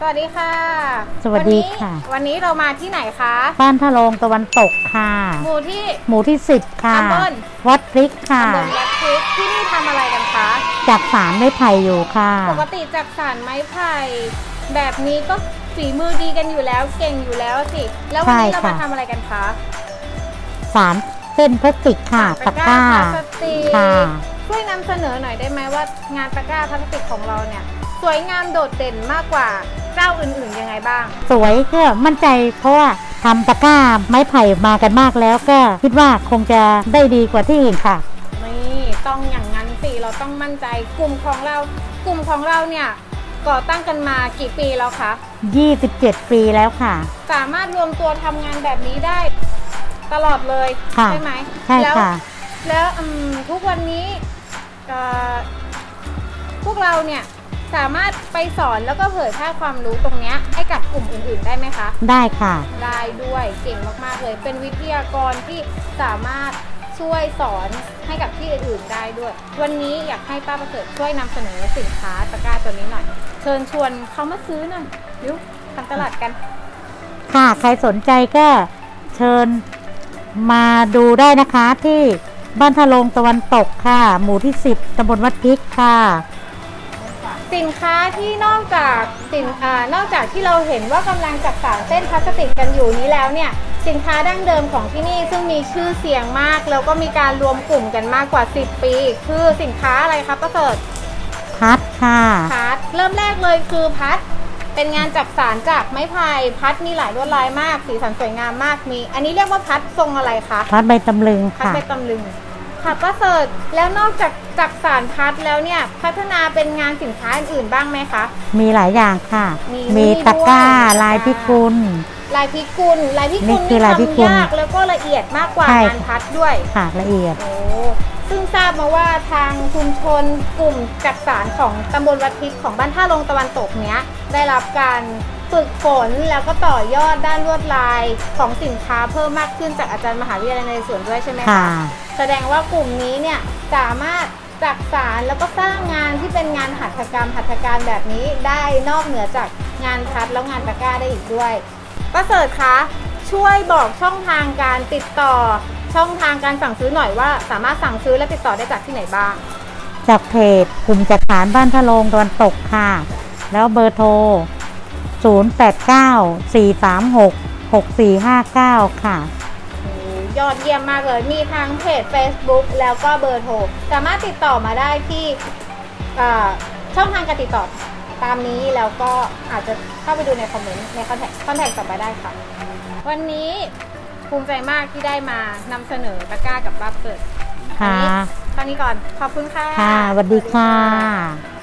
สวัสดีค่ะสวัสดีค่ะวันนี้วันนี้เรามาที่ไหนคะบ้านทะโลงตะวันตกค่ะ หมู่ที่ หมู่ที่สิบค่ะ ตำบล วัดพริกค่ะ ตำบลวัดพริกที่นี่ทำอะไรกันคะ จากสารไม้ไผ่อยู่ค่ะ ปกติจากสารไม้ไผ่แบบนี้ก็ฝีมือดีกันอยู่แล้วเก่งอยู่แล้วสิ แล้ววันนี้ใช่เราค่ะมาทำอะไรกันคะสารเส้นพลาสติกค่ะตะกร้าพลาสติกค่ะ ช่วยนำเสนอหน่อยได้ไหมว่างานตะกร้าพลาสติกของเราเนี่ย สวยงามโดดเด่นมากกว่าเจ้าอื่นๆยังไงบ้าง สวยก็มั่นใจเพราะว่าทำตะกร้าไม้ไผ่มากันมากแล้วก็คิดว่าคงจะได้ดีกว่าที่อื่นค่ะ นี่ต้องอย่างนั้นสิเราต้องมั่นใจกลุ่มของเรา กลุ่มของเราเนี่ยก่อตั้งกันมากี่ปีแล้วคะ 27 ปีแล้วค่ะ สามารถรวมตัวทำงานแบบนี้ได้ตลอดเลยค่ะใช่ไหมใช่แล้วค่ะ แล้วอืมทุกวันนี้เอ่อพวกเราเนี่ย สามารถไปสอนแล้วก็เผยแพร่ความรู้ตรงเนี้ยให้กับกลุ่มอื่น ๆ ได้ไหมคะได้ค่ะ ได้ด้วยเก่งมากๆเลย เป็นวิทยากรที่สามารถช่วยสอนให้กับที่อื่นๆได้ด้วย วันนี้อยากให้ป้าประเสริฐช่วยนำเสนอสินค้าตะกร้าตัวนี้หน่อย เชิญชวนเขามาซื้อหน่อยริ้วทำตลาดกัน ค่ะ ใครสนใจก็เชิญมาดูได้นะคะที่บ้านทะโลงตะวันตกค่ะ หมู่ที่ 10ตำบลวัดพริกค่ะ สินค้าที่นอกจากสินอานอกจากที่เราเห็นว่ากำลังจักสานเส้นพลาสติกกันอยู่นี้แล้วเนี่ยสินค้าดั้งเดิมของที่นี่ซึ่งมีชื่อเสียงมาก แล้วก็มีการรวมกลุ่มกันมากกว่า 10 ปี คือสินค้าอะไรครับประเสริฐพัดค่ะพัดเริ่มแรกเลยคือพัดเป็นงานจักสานจากไม้ไผ่พัดมีหลายลวดลายมาก สีสันสวยงามมากมี อันนี้เรียกว่าพัดทรงอะไรคะพัดใบตำลึงพัดค่ะใบตำลึง ค่ะป้าเสิร์ชแล้วนอกจากจักสานพัดแล้วเนี่ย พัฒนาเป็นงานสินค้าอื่นๆบ้างไหมคะ มีหลายอย่างค่ะ มีมีตะกร้าด้วย ลายพิกุล ลายพิกุลลายพิกุลนี่คือลายพิกุลทำยากแล้วก็ละเอียดมากกว่าใช่ งานพัดด้วย ค่ะละเอียด โอ้ซึ่งทราบมาว่าทางชุมชนกลุ่มจักสารของตำบลวัดพริกของบ้านท่าลงตะวันตกเนี้ย ได้รับการ ฝึกฝนแล้วก็ต่อยอดด้านลวดลายของสินค้าเพิ่มมากขึ้นจากอาจารย์มหาวิทยาลัยนเรศวรด้วยใช่ไหมค่ะคะแสดงว่ากลุ่มนี้เนี่ยสามารถจักสารแล้วก็สร้างงานที่เป็นงานหัตถกรรมหัตถการแบบนี้ได้นอกเหนือจากงานพัดแล้วงานตะกร้าได้อีกด้วยป้าเสิร์ชคะช่วยบอกช่องทางการติดต่อ ช่องทางการสั่งซื้อหน่อยว่า สามารถสั่งซื้อและติดต่อได้จากที่ไหนบ้าง จากเพจกลุ่มจัดสารบ้านทะโลงตะวันตกค่ะ แล้วเบอร์โทร 0894366459 ค่ะโอ้ยอดเยี่ยมมากเลย มีทั้งเพจ Facebook แล้วก็เบอร์โทร สามารถติดต่อมาได้ที่เอ่อช่องทางการติดต่อตามนี้แล้วก็อาจจะเข้าไปดูในคอมเมนต์ในคอนแทคคอนแทคต่อไปได้ค่ะ วันนี้ภูมิใจมากที่ได้มานำเสนอตะกร้ากับบ้าเปิดค่ะวันนี้ตอนนี้ก่อน ขอบคุณค่ะ ค่ะสวัสดีค่ะสวัสดี